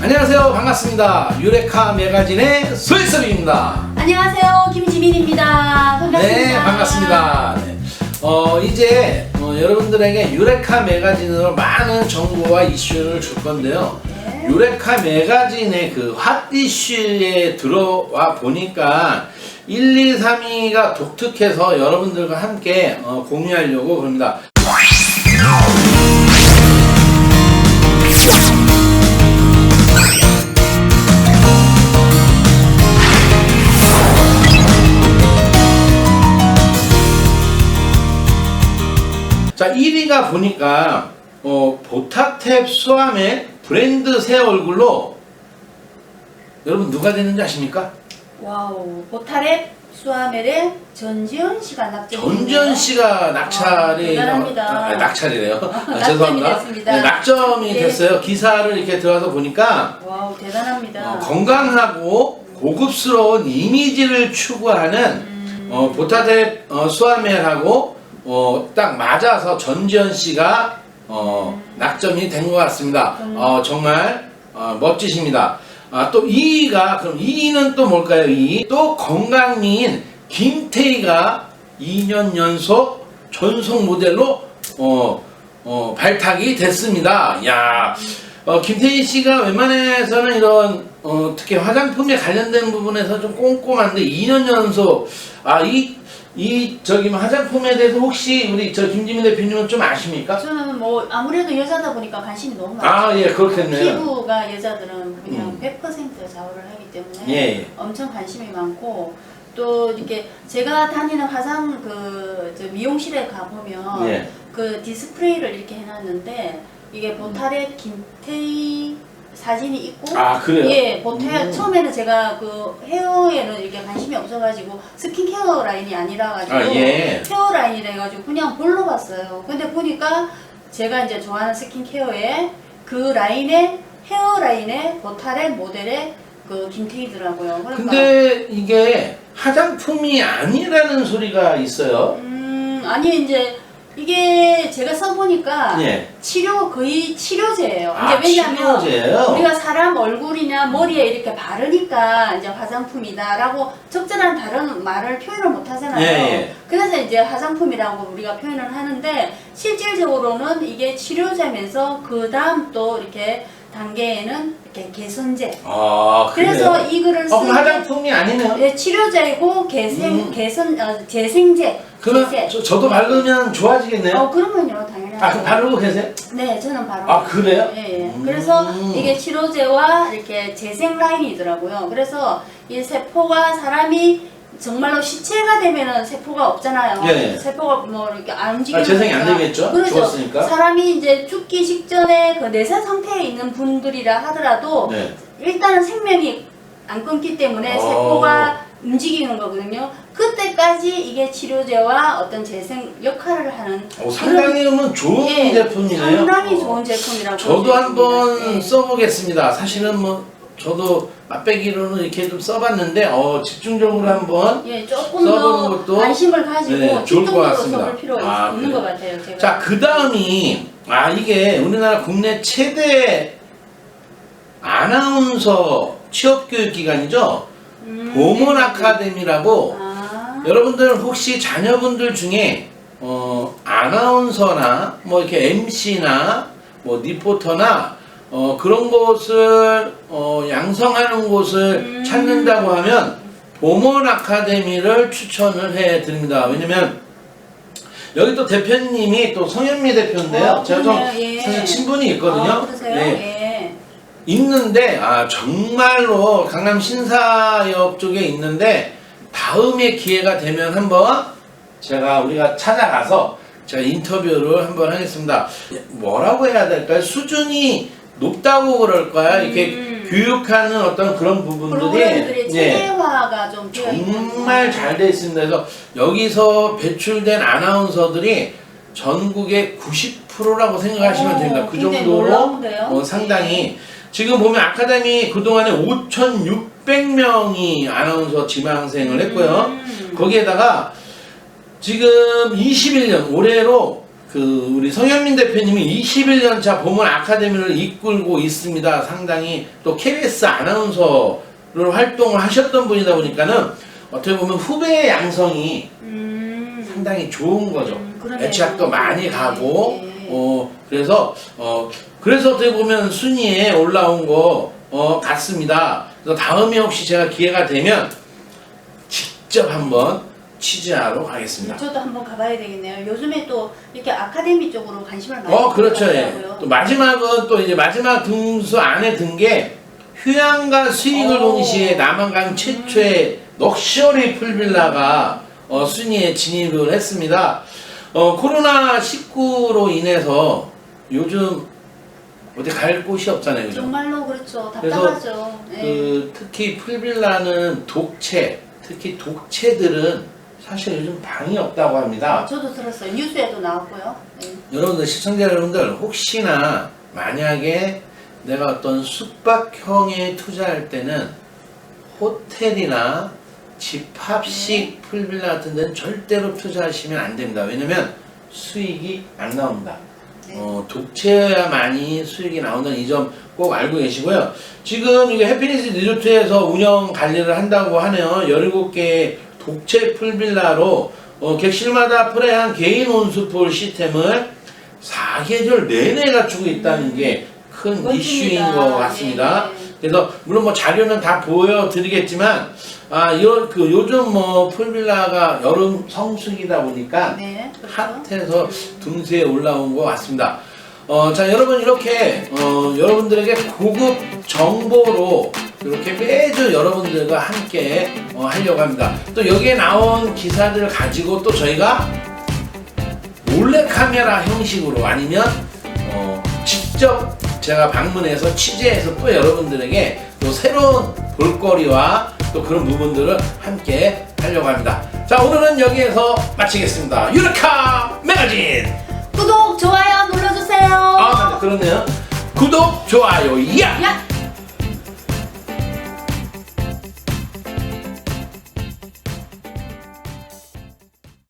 안녕하세요. 반갑습니다. 유레카 매거진의 소희섭입니다. 안녕하세요. 김지민입니다. 반갑습니다. 네, 반갑습니다. 네. 어, 이제 어, 여러분들에게 유레카 매거진으로 많은 정보와 이슈를 줄 건데요. 네. 유레카 매거진의 그 핫 이슈에 들어와 보니까 1, 2, 3위가 독특해서 여러분들과 함께 어, 공유하려고 그럽니다. 자, 1위가 보니까 어, 보타탭 수암의 브랜드 새 얼굴로 여러분 누가 됐는지 아십니까? 와우. 보타랩 수아멜의 전지현 씨가 낙점. 전지현 씨가 낙찰이 아, 대단합니다. 아, 낙찰이래요. 아, 죄송합니다. 네, 낙점이 네. 됐어요. 기사를 이렇게 들어가서 보니까 와우, 대단합니다. 어, 건강하고 고급스러운 이미지를 추구하는 음. 어, 보타데 어, 수아멜하고 어, 딱 맞아서 전지현 씨가 어, 낙점이 된 것 같습니다. 음. 어, 정말 어, 멋지십니다. 아, 또 2위가 그럼 2위는 또 뭘까요? 2위 또 건강미인 김태희가 2년 연속 전속 모델로 어, 어, 발탁이 됐습니다. 야, 어, 김태희 씨가 웬만해서는 이런 어, 특히 화장품에 관련된 부분에서 좀 꼼꼼한데 2년 연속 아 이 이 저기 뭐 화장품에 대해서 혹시 우리 저 김지민 대표님은 좀 아십니까? 저는 뭐 아무래도 여자다 보니까 관심이 너무 많죠. 아 예 그렇겠네요. 피부가 여자들은 그냥 음. 100% 좌우를 하기 때문에 예, 예. 엄청 관심이 많고 또 이렇게 제가 다니는 화장 그저 미용실에 가 보면 예. 그 디스플레이를 이렇게 해놨는데 이게 보타렛 김태희 사진이 있고 아 그래요? 예 보타 음. 처음에는 제가 그 헤어에는 이렇게 관심이 없어가지고 스킨케어 라인이 아니라 가지고 아 예. 헤어 라인이라 해가지고 그냥 볼로 봤어요. 근데 보니까 제가 이제 좋아하는 스킨케어에 그 라인에 헤어 라인에 보타렛 모델의 그 김태희더라고요. 그러니까 근데 이게 화장품이 아니라는 소리가 있어요. 음 아니 이제 이게 제가 써보니까 예. 치료 거의 치료제예요. 아, 이제 왜냐면 치료제예요? 우리가 사람 얼굴이나 머리에 이렇게 바르니까 이제 화장품이다라고 적절한 다른 말을 표현을 못 하잖아요. 예, 예. 그래서 이제 화장품이라고 우리가 표현을 하는데 실질적으로는 이게 치료제면서 그 다음 또 이렇게 단계에는 이렇게 개선제. 아? 그래서 이 글을 어, 그럼 쓰는 화장품이 아니네요. 예, 치료제고 개생 음. 개선 어, 재생제. 그러면. 저, 저도 바르면 좋아지겠네요. 어 그러면요 당연히. 아 그럼 바르고 계세요? 네, 저는 바로. 아 그래요? 예, 예. 음. 그래서 이게 치료제와 이렇게 재생 라인이더라고요. 그래서 이 세포가 사람이 정말로 시체가 되면은 세포가 없잖아요. 예, 예. 세포가 뭐 이렇게 안 움직이는 아, 재생이 안 거니까. 되겠죠? 그렇죠. 죽었으니까. 사람이 이제 죽기 직전에 그 내세 상태에 있는 분들이라 하더라도 네. 일단은 생명이 안 끊기 때문에 어. 세포가 움직이는 거거든요. 그때까지 이게 치료제와 어떤 재생 역할을 하는 어, 상당히 그러면 좋은 예, 제품이네요. 상당히 어. 좋은 제품이라고 저도 볼수 한번 있습니다. 예. 써보겠습니다. 사실은 뭐 저도 맛배기로는 이렇게 좀 써봤는데 어, 집중적으로 한번 예, 조금 써보는 더 것도 관심을 가지고 네, 좋을 것 집중적으로 같습니다. 써볼 필요가 아, 있는 그래요? 것 같아요. 제가. 자, 그 다음이, 아, 이게 우리나라 국내 최대 아나운서 취업교육기관이죠? 음, 보문 네. 아카데미라고, 아, 여러분들 혹시 자녀분들 중에, 어, 아나운서나, 뭐 이렇게 MC나, 뭐 리포터나, 어, 그런 곳을, 어, 양성하는 곳을 음. 찾는다고 하면, 보문 아카데미를 추천을 해 드립니다. 왜냐면, 여기 또 대표님이 또 성현미 대표인데요. 어, 제가 좀 그러네요. 예. 사실 친분이 있거든요. 아, 그러세요? 네. 예. 있는데 아 정말로 강남 신사역 쪽에 있는데 다음에 기회가 되면 한번 제가 우리가 찾아가서 제가 인터뷰를 한번 하겠습니다. 뭐라고 해야 될까요? 수준이 높다고 그럴까요? 이렇게 음. 교육하는 어떤 그런 부분들이 프로그램들이 예. 체계화가 좀 되어 있는 정말 잘 돼 있습니다. 그래서 여기서 배출된 아나운서들이 전국의 90%라고 생각하시면 오, 됩니다. 그 굉장히 정도로 놀라운데요? 어, 상당히 지금 보면 아카데미 그동안에 5,600명이 아나운서 지망생을 했고요. 음. 거기에다가 지금 21년 올해로 그 우리 성현민 대표님이 21년 차 보문 아카데미를 이끌고 있습니다. 상당히 또 KBS 아나운서를 활동을 하셨던 분이다 보니까는 어떻게 보면 후배의 양성이 음. 상당히 좋은 거죠. 음, 그러네요. 애착도 많이 네, 가고 네. 어 그래서 어 그래서 어떻게 보면 순위에 올라온 거 어, 같습니다. 그래서 다음에 혹시 제가 기회가 되면 직접 한번 취재하러 가겠습니다. 저도 한번 가봐야 되겠네요. 요즘에 또 이렇게 아카데미 쪽으로 관심을 많이 어 그렇죠. 예. 또 마지막은 또 이제 마지막 등수 안에 든 게 휴양과 수익을 오. 동시에 남한강 최초의 럭셔리 풀빌라가 어, 순위에 진입을 했습니다. 어, 코로나 19로 인해서 요즘 어디 갈 곳이 없잖아요. 그죠? 정말로 그렇죠. 답답하죠. 네. 그 특히 풀빌라는 독채, 특히 독채들은 사실 요즘 방이 없다고 합니다. 저도 들었어요. 뉴스에도 나왔고요. 네. 여러분들 시청자 여러분들 혹시나 만약에 내가 어떤 숙박형에 투자할 때는 호텔이나 집합식 풀빌라 같은 데는 절대로 투자하시면 안 됩니다. 왜냐면 수익이 안 나옵니다. 네. 어, 독채여야만이 수익이 나온다는 이 점 꼭 알고 계시고요. 지금 이게 해피니스 리조트에서 운영 관리를 한다고 하네요. 17개 의 독채 풀빌라로 어, 객실마다 프레한 개인 온수풀 시스템을 4계절 내내 갖추고 있다는 게 큰. 이슈인 것 같습니다. 네, 네. 그래서 물론 뭐 자료는 다 보여드리겠지만 아 이런 그 요즘 뭐 풀빌라가 여름 성수기다 보니까 네, 그렇죠. 핫해서 등수에 올라온 것 같습니다. 어, 자, 여러분, 이렇게, 어, 여러분들에게 고급 정보로 이렇게 매주 여러분들과 함께 어, 하려고 합니다. 또 여기에 나온 기사들을 가지고 또 저희가 몰래카메라 형식으로 아니면 어, 직접 제가 방문해서 취재해서 또 여러분들에게 또 새로운 볼거리와 또 그런 부분들을 함께 하려고 합니다. 자, 오늘은 여기에서 마치겠습니다. 유레카 매거진! 구독, 좋아요 눌러주세요. 아, 그렇네요. 구독, 좋아요, 야! 야!